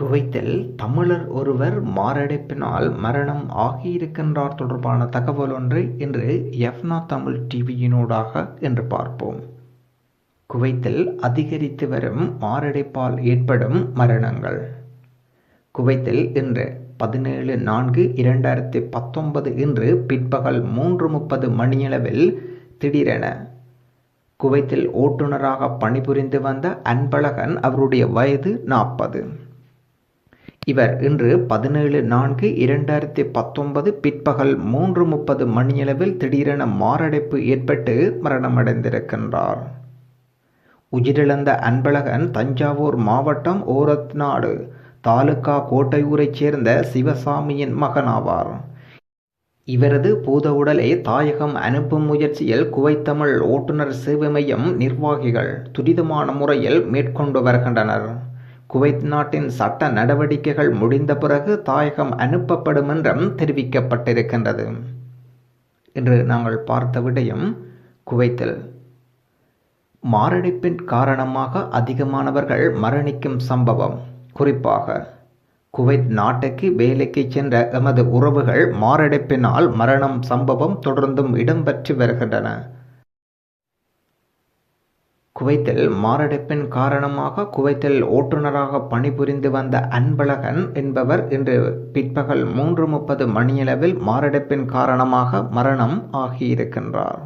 குவைத்தில் தமிழர் ஒருவர் மாரடைப்பினால் மரணம் ஆகியிருக்கின்றார் தொடர்பான தகவல் ஒன்றை இன்று எஃப்னா தமிழ் டிவியினூடாக என்று பார்ப்போம். குவைத்தில் அதிகரித்து வரும் மாரடைப்பால் ஏற்படும் மரணங்கள். குவைத்தில் இன்று பதினேழு நான்கு இரண்டாயிரத்தி பத்தொன்பது இன்று பிற்பகல் மூன்று முப்பது மணியளவில் திடீரென குவைத்தில் ஓட்டுநராக பணிபுரிந்து வந்த அன்பழகன் அவருடைய வயது நாற்பது. இவர் இன்று பதினேழு நான்கு இரண்டாயிரத்தி பத்தொன்பது பிற்பகல் மூன்று முப்பது மணியளவில் திடீரென மாரடைப்பு ஏற்பட்டு மரணமடைந்திருக்கின்றார். உயிரிழந்த அன்பழகன் தஞ்சாவூர் மாவட்டம் ஓரத்நாடு தாலுகா கோட்டையூரைச் சேர்ந்த சிவசாமியின் மகனாவார். இவரது பூத உடலை தாயகம் அனுப்பும் முயற்சியில் குவைத்தமிழ் ஓட்டுநர் சேவை மையம் நிர்வாகிகள் துரிதமான முறையில் மேற்கொண்டு வருகின்றனர். குவைத் நாட்டின் சட்ட நடவடிக்கைகள் முடிந்த பிறகு தாயகம் அனுப்பப்படும் என்றும் தெரிவிக்கப்பட்டிருக்கின்றது. இன்று நாங்கள் பார்த்த விடயம் குவைத்தில். மாரடைப்பின் காரணமாக அதிகமானவர்கள் மரணிக்கும் சம்பவம். குறிப்பாக குவைத் நாட்டுக்கு வேலைக்கு சென்ற எமது உறவுகள் மாரடைப்பினால் மரணம் சம்பவம் தொடர்ந்தும் இடம்பெற்று வருகின்றன. குவைத்தில் மாரடைப்பின் காரணமாக குவைத்தில் ஓட்டுநராக பணிபுரிந்து வந்த அன்பழகன் என்பவர் இன்று பிற்பகல் மூன்று முப்பது மணியளவில் மாரடைப்பின் காரணமாக மரணம் ஆகியிருக்கின்றார்.